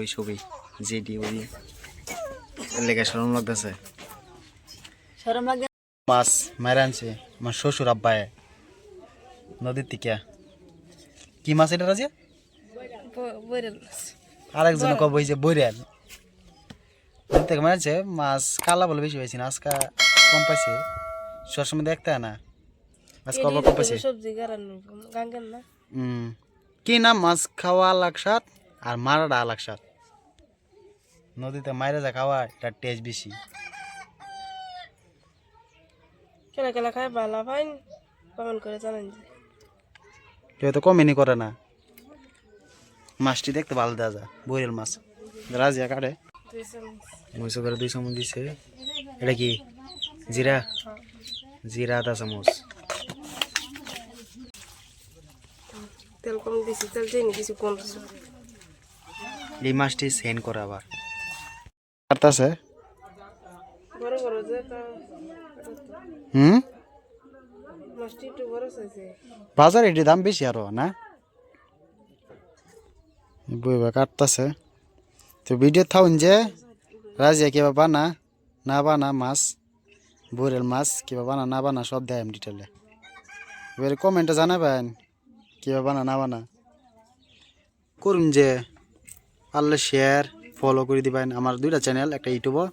ওই ছবি যেটি ওই লেগে সরম লাগতেছে। সরম লাগে মাছ মারা আনছে আমার শ্বশুর আব্বায় নদীর থেকে কি মাছ এটা বইরেল আরেকজন কব হয়েছে বৈরাল নদী থেকে মারছে মাছ কালা বলে বেশি হয়েছে না আজকা কম পাইছে। সবসময় দেখতে হয় না। আজকে অল্প কম পাইছে। সবজি গারান গাঙ্গেন না? হুম কি নাম? মাছ খাওয়া আলাক আর মারাটা স্বাদ নদীতে মাইরে যা খাওয়া এটা টেস্ট বেশি। কেলা কেলা খায় ভালো পাইন কমেন্ট করে জানান কেউ তো কমেনি করে না। মাছটি দেখতে ভালো দেওয়া যায় বইরেল মাছ। রাজিয়া কাটে। মহিষ করে দুই চামচ দিছে। এটা কি? জিরা? জিরা আধা চামচ। তেল কম দিছি তেল চিনি দিছি পনেরোশো এই মাছটি সেন্ড করে আবার। তা হুম? বাজার এটি দাম বেশি আরও না? বইবা কাটতাছে। তো ভিডিও থাউন যে রাজিয়া কিবা বানা না বানা মাছ বরেল মাছ কিবা বানা না বানা সব দেয় আমি ডিটেলে এবারে কমেন্টে জানাবেন কিবা বানা না বানা। করুন যে পারলে শেয়ার ফলো করে দিবেন। আমার দুইটা চ্যানেল একটা ইউটিউবও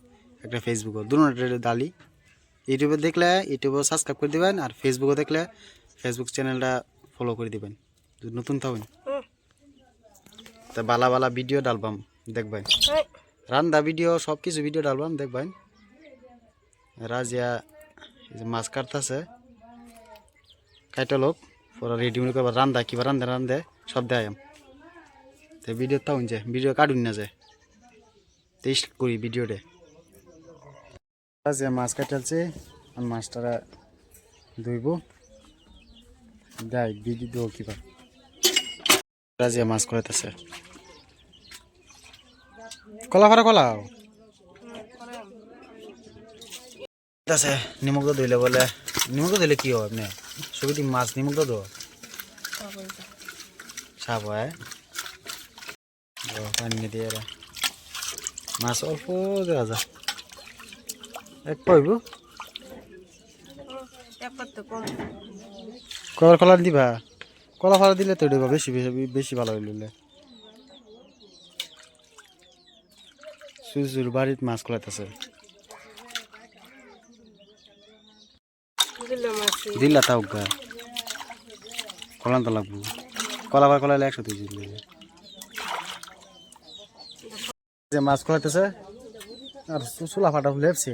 একটা ফেসবুকও দুটো দালি। ইউটিউবে দেখলে ইউটিউবে সাবস্ক্রাইব করে দিবেন আর ফেসবুকে দেখলে ফেসবুক চ্যানেলটা ফলো করে দিবেন। নতুন থাকুন তা বালা বালা ভিডিও ডালবাম দেখবেন। রান্দা ভিডিও সব কিছু ভিডিও ডালবাম দেখবেন। রাজিয়া মাছ কাটতেছে। কাইটা লোক পরে রেডি মনে করবার রান্দা কিবা রান্ধে রান্ধে সব দেয় তো ভিডিও থাকুন যে ভিডিও কাটুন না যে। টেস্ট করি ভিডিওতে রাজিয়া মাছ কাটালছে আর মাছটারা ধুইব। দেয় ভিডিও দেবো কিবা রাজিয়া মাছ করাইতেছে। কলা ফারা কলাও আছে নিমখ তো ধুইলে বলে নিমখ তো ধুইলে কি হয় আপনি ছবিটি মাছ নিমখ খাব এটা। সাপ হয় পানি দিয়ে রে। মাছ অল্প দেওয়া যায়। এক পাইব। কলার কলার দিবা? কলা ফাড়া দিলে তো দেবা বেশি বেশি ভালো হইলে সুজুর বাড়িত মাছ কলাইতেছে। দিলে তাও গা। কলান তো লাগবো। কলা বার কলাইলে একশো দুই দিলে। যে মাছ কলাইতেছে আর চুলা ফাটা লেপছে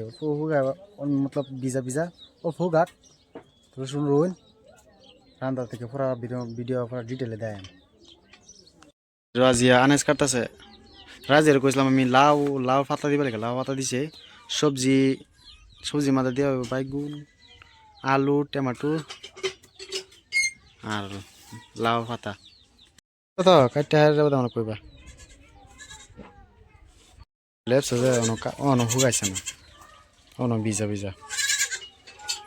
মতলব ভিজা ভিজা, ও ফুগাক রসুন রুন রান্দার থেকে পুরা ভিডিও ভিডিও পুরা ডিটেলে দেয়। রাজিয়া আনাজ কাটতেছে। রাজিয়ার কইছিলাম আমি লাউ লাউ পাতা দিবে লাগে, লাউ পাতা দিছে। সবজি সবজি মাথা দিয়ে বাইগুন, আলু, টমেটো, আর লাউ পাতা। কাটতে হারে যাব কইবা। লেপস যে অন অন হুগাইছে না অন ভিজা ভিজা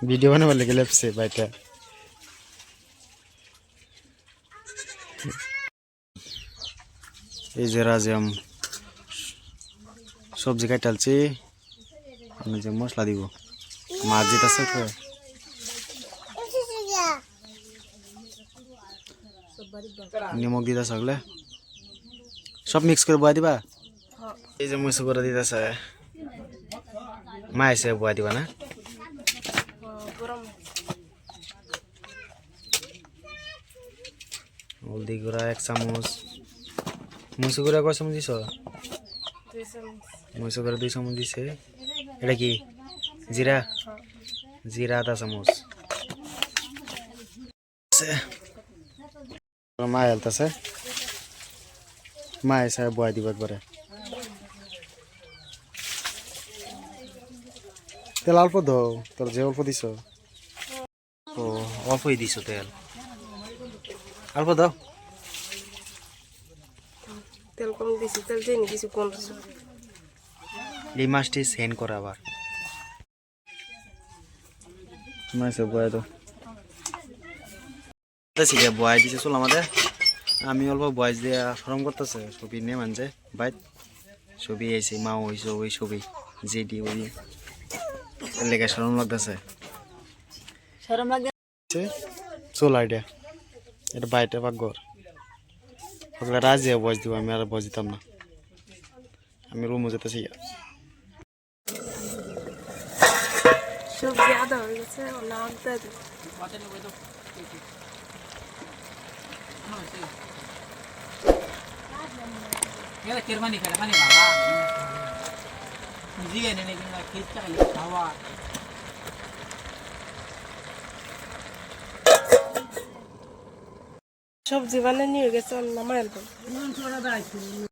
ভিডিও বানাবার লেগে লেপসে বাইটা এই যে রাজিয়াম সবজি কাটালছি আমি যে মশলা দিব মাছ যেতেছে তো নিমখ দিতে সকলে সব মিক্স করে বয়া দিবা হ্যাঁ এই যে মুসু করে দিতেছে। মা এসে বয়া দিবা না? হলদি গুঁড়া এক চামচ। মুসু গুঁড়া কয় চামচ দিছ? মুসু গুঁড়া দুই চামচ দিছে। এটা কি? জিরা? জিরা আধা চামচ। মা হেলতেছে মা এসে বয়া দিব একবারে। তেল অল্প দাও তোর যে অল্প দিছ। ও অল্পই দিছ তেল। অল্প দাও। তেল কম দিছি তেল চিনি দিছি। পনেরোশো এই মাছটি করে আবার। মাছে বয়া দাও। শিখে বয়া দিছে চল আমাদের। আমি অল্প বয়স দিয়ে সরম করতেছে ছবি নে মানছে। বাইত ছবি আইছে মা হইছে ওই ছবি জেডি ওই। লেগে সরম লাগতেছে। সরম লাগে চল আইডিয়া এটা বাইটে পাকঘর ওগুলো রাজি বয়স দিব আমি আর বয়স দিতাম না। আমি রুমে যেতেছি সবজি আদা হয়ে গেছে না আনতে দেবো याला Diyan, hindi ko nakita yung tawag. সবজি বানিয়ে নিয়ে গেছে আমার মায়ের